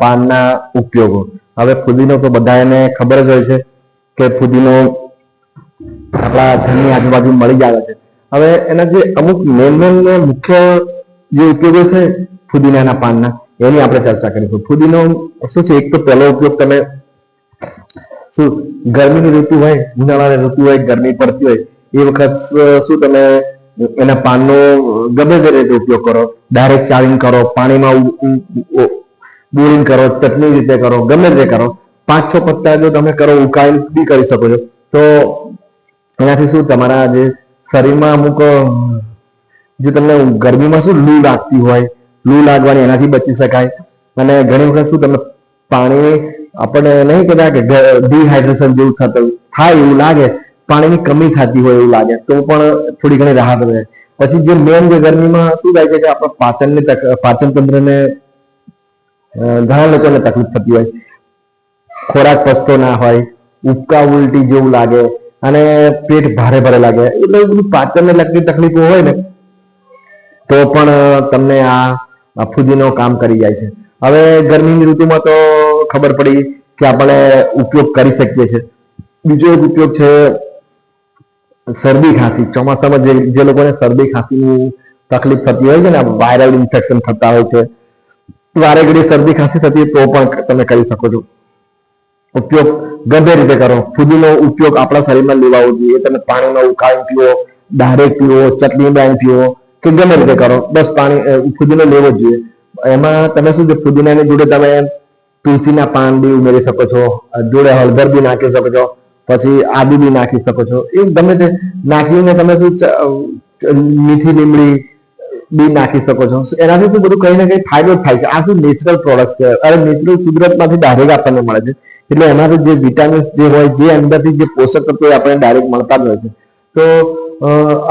પાનના ઉપયોગો. હવે ફુદીનો તો બધાને ખબર જ હોય છે કે ફુદીનો આપણા ઘરની આજુબાજુ મળી જ આવે છે. હવે એના જે અમુક મેન મેન મુખ્ય જે ઉપયોગો છે ફુદીનાના પાનના, એની આપણે ચર્ચા કરીશું ફુદીનો શું છે? એક તો પહેલો ઉપયોગ તમે શું ગરમીની ઋતુ હોય, ઉનાળાની ઋતુ હોય, ગરમી પડતી હોય, એ વખત શું તમે એના પાનનો ગમે તે રીતે ઉપયોગ કરો. ડાયરેક્ટ ચાવીને કરો, પાણીમાં બોરિંગ કરો, ચટણી રીતે કરો, ગમે તે કરો પાંચ છ પત્તા જો તમે કરો ઉકાળી બી કરી શકો છો. તો એનાથી શું તમારા જે શરીરમાં અમુક જે તમને ગરમીમાં શું લૂ લાગતી હોય, લૂ લાગવાની એનાથી બચી શકાય. અને ઘણી વખત શું તમે પાણી આપણને નહીં કહેતા કે ડિહાઇડ્રેશન જેવું થતું થાય એવું લાગે, પાણીની કમી થતી હોય એવું લાગે, તો પણ થોડી ઘણી રાહત રહે. પછી જે મેન જે ગરમીમાં શું થાય છે કે આપણા પાચનની પાચન તંત્રને ઘણા લોકોને તકલીફ થતી હોય ખોરાક પચતો ના હોય, ઉબકા ઉલટી જેવું લાગે અને પેટ ભારે ભારે લાગે. એટલે બધું પાચનને લગતી તકલીફો હોય ને, તો પણ તમને આ ફુદીનો કામ કરી જાય છે. હવે ગરમીની ઋતુમાં તો ખબર પડી કે આપણે ઉપયોગ કરી શકીએ છીએ. બીજો એક ઉપયોગ છે શરદી ખાંસી. ચોમાસામાં જે જે લોકોને શરદી ખાંસીની તકલીફ થતી હોય છે ને વાયરલ ઇન્ફેક્શન થતા હોય છે. વારે ઘડી શરદી ખાંસી થતી તો પણ તમે કરી શકો છો. ઉપયોગ ગમે રીતે કરો. ફૂદીનો ઉપયોગ આપણા શરીરમાં લેવાવો જોઈએ. તમે પાણીનો ઉકાળી પીવો ડાયરેક્ટ પીવો, ચટણી બાંધી પીવો કે ગમે રીતે કરો. બસ પાણી ફૂદીનો લેવો જ જોઈએ. એમાં તમે શું છે? ફૂદીનાની જોડે તમે તુલસીના પાન બી ઉમેરી શકો છો. જોડે હળદર બી નાખી શકો છો. પછી આદુ બી નાખી શકો છો. એ ગમે તે નાખીને તમે શું મીઠી લીમડી બી નાખી શકો છો. એનાથી શું બધું કઈ ને કઈ ફાયદો થાય છે. આ શું નેચરલ પ્રોડક્ટ છે? અરે નેચરલ કુદરતમાંથી ડાયરેક્ટ આપણને મળે છે. એટલે એનાથી જે વિટામિન્સ જે હોય, જે અંદરથી જે પોષક તત્વો આપણને ડાયરેક્ટ મળતા જ હોય છે. તો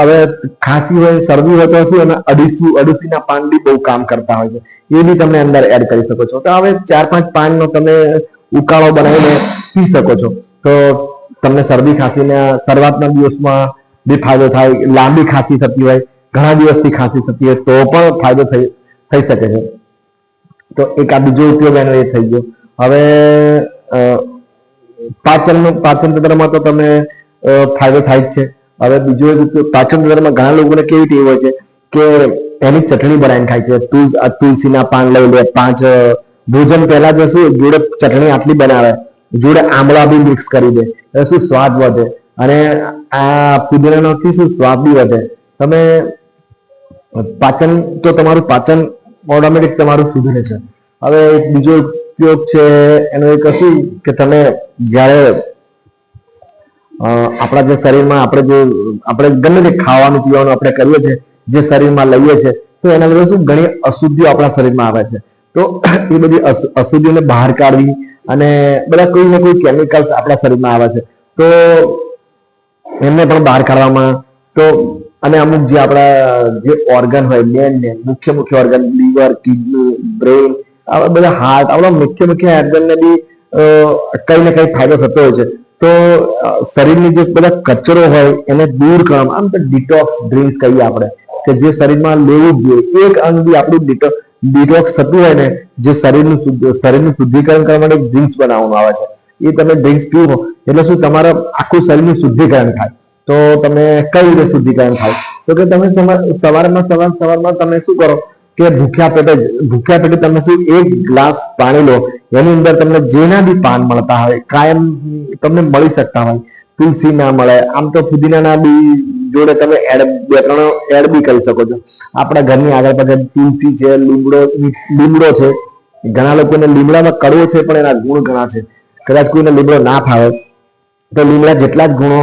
હવે ખાંસી હોય, શરદી હોય તો શું એના અડીસી, અડીસીના પાન બી બહુ કામ કરતા હોય છે. એ બી તમે અંદર એડ કરી શકો છો. તો હવે ચાર પાંચ પાનનો તમે ઉકાળો બનાવીને પી શકો છો. તો તમને શરદી ખાંસીના શરૂઆતના દિવસમાં બી ફાયદો થાય, લાંબી ખાંસી થતી હોય ઘણા દિવસથી ખાંસી થતી હોય તો પણ ફાયદો થઈ થઈ શકે છે. તો એક આ બીજો ઉપયોગ એનો એ થઈ ગયો. હવે પાચનનું પાચન તંત્રમાં તો તમે ફાયદો થાય જ છે. હવે બીજો એક પાચન તંત્રમાં ઘણા લોકોને કેવી ટેવ હોય છે કે એની ચટણી બનાવીને ખાય છે. તુલસ તુલસીના પાન લઈ લે, પાંચ ભોજન પહેલા જ શું, જોડે ચટણી આટલી બનાવે, જોડે આમળા બી મિક્સ કરી દે, એટલે શું સ્વાદ વધે. અને આ પુદીનાનો શું સ્વાદ બી વધે. તમે પાચન તો તમારું પાચન ઓટોમેટિક તમારું સુધરે છે. હવે એક બીજો ઉપયોગ છે, એનો એક શું કે તમે જ્યારે આપણા જે શરીરમાં આપણે જે, આપણે ગમે તે ખાવાનું પીવાનું આપણે કરીએ છીએ, જે શરીરમાં લઈએ છીએ, તો એના લીધે શું ઘણી અશુદ્ધિઓ આપણા શરીરમાં આવે છે. તો એ બધી અશુદ્ધિઓને બહાર કાઢવી અને બધા કોઈ ને કોઈ કેમિકલ્સ આપણા શરીરમાં આવે છે. તો એમને પણ બહાર કાઢવામાં, તો અને અમુક જે આપણા જે ઓર્ગન હોય મેન મેન મુખ્ય મુખ્ય ઓર્ગન લીવર કિડની બ્રેઇન આવા બધા હાર્ટ આપણા મુખ્ય મુખ્ય ઓર્ગનને બી કઈ ને કઈ ફાયદો થતો હોય છે. તો શરીરની જે બધા કચરો હોય, એને દૂર કરવામાં, આમ તો ડિટોક્સ ડ્રિંક કહીએ આપણે, કે જે શરીરમાં લેવું જોઈએ. એક અંગ બી આપણું ડિટોક્સ થતું હોય ને, જે શરીરનું શરીરનું શુદ્ધિકરણ કરવા માટે ડ્રિંક્સ બનાવવામાં આવે છે. એ તમે ડ્રિંક્સ પીવો એટલે શું તમારા આખું શરીરનું શુદ્ધિકરણ થાય. તો તમે કઈ રીતે શુદ્ધિકરણ થાય? તો કે તમે સવારમાં સવાર સવારમાં તમે શું કરો? કે ભૂખ્યા પેટે ભૂખ્યા પેટે તમે શું એક ગ્લાસ પાણી લો, એની અંદર તમને જેના બી પાન મળતા હોય, કાયમ તમને મળી શકતા હોય. તુલસી ના મળે, આમ તો ફુદીનાના બી જોડે તમે એડ, બે, ત્રણ એડ બી કરી શકો છો. આપણા ઘરની આગળ પાછળ તુલસી છે, લીમડો લીમડો છે. ઘણા લોકોને લીમડામાં કડવો છે, પણ એના ગુણ ઘણા છે. કદાચ કોઈને લીમડો ના ફાવે, તો લીમડા જેટલા જ ગુણો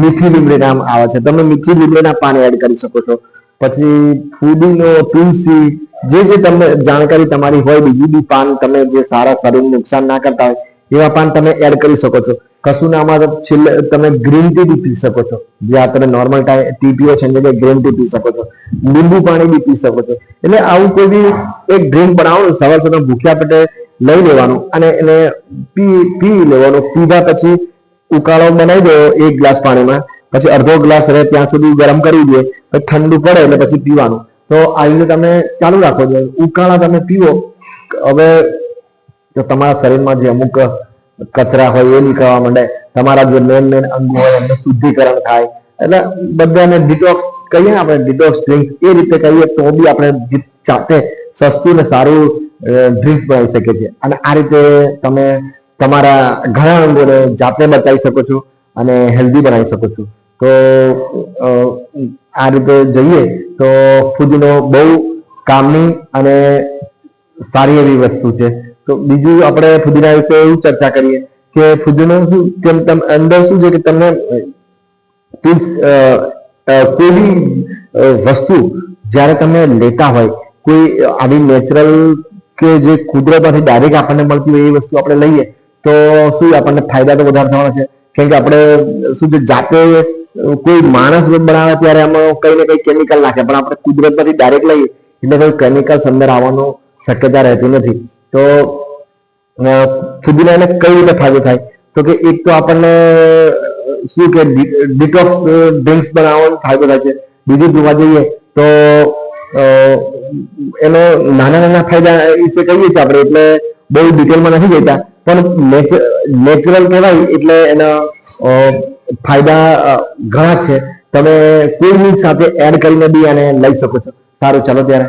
મીઠી લીમડી નામ આવે છે. તમે મીઠી લીમડીના પાન એડ કરી શકો છો. પછી ફુદીનો, તુલસી, જે જે તમને જાણકારી તમારી હોય, બીજી બી પાન તમે જે સારા શરીરને નુકસાન ના કરતા હોય, એવા પાન તમે એડ કરી શકો છો. કશું આમાં છેલ્લે તમે ગ્રીન ટી બી પી શકો છો. જે આ તમે નોર્મલ ટી પીઓ છે એટલે ગ્રીન ટી પી શકો છો. લીંબુ પાણી બી પી શકો છો. એટલે આવું કોઈ બી એક ડ્રિંક બનાવવાનું, સવાર સવાર ભૂખ્યા પેટે લઈ લેવાનું અને એને પી પી લેવાનું. પીધા પછી ઉકાળો બનાવી દો એક ગ્લાસ પાણીમાં. પછી અડધો ગ્લાસ રહે ત્યાં સુધી ગરમ કરી દે પછી ઠંડુ પડે એટલે પછી પીવાનું. તો આવી રીતે તમે ચાલુ રાખો છો. ઉકાળા તમે પીવો. હવે તો તમારા શરીરમાં જે અમુક કચરા હોય એ નીકળવા માંડે. તમારા જે મેન મેન અંગો હોય એમનું શુદ્ધિકરણ થાય. એટલે બધાને ડિટોક્સ કહીએ ને આપણે ડિટોક્સ ડ્રિંક એ રીતે કહીએ તો બી આપણે જી- જાતે સસ્તું ને સારું ડ્રિંક્સ બનાવી શકીએ છીએ. અને આ રીતે તમે તમારા ઘણા અંગોને જાતે બચાવી શકો છો અને હેલ્ધી બનાવી શકો છો. તો આ રીતે જઈએ તો ફૂદનો બહુ કામની અને સારી એવી વસ્તુ છે. તો બીજું આપણે ફુદીના વિશે એવું ચર્ચા કરીએ કે ફુદીનો શું કેમ તમ, અંદર શું છે કે તમને ટીપ્સ કોઈ વસ્તુ જ્યારે તમે લેતા હોય, કોઈ આવી નેચરલ કે જે કુદરતમાંથી ડાયરેક્ટ આપણને મળતી હોય એ વસ્તુ આપણે લઈએ તો શું આપણને ફાયદા તો વધારે થવાના છે. કેમ કે આપણે, શું છે, જાતે કોઈ માણસ બનાવે ત્યારે એમાં કઈ ને કઈ કેમિકલ નાખે, પણ આપણે કુદરતમાંથી ડાયરેક્ટ લઈએ, એટલે કોઈ કેમિકલ અંદર આવવાનો શક્યતા રહેતી નથી. તો ફુદીનાને કઈ રીતે ફાયદો થાય? તો કે એક તો આપણને શું કે ડિટોક્સ ડ્રિંક્સ બનાવવાનો ફાયદો થાય છે. બીજું જોવા જઈએ તો એનો નાના નાના ફાયદા વિશે કહીએ છીએ આપણે એટલે બહુ ડિટેલમાં નથી જતા પણ નેચરલ કહેવાય એટલે એના ફાયદા ઘણા છે. તમે કોઈ સાથે એડ કરીને બી એને લઈ શકો છો. સારું, ચાલો ત્યારે.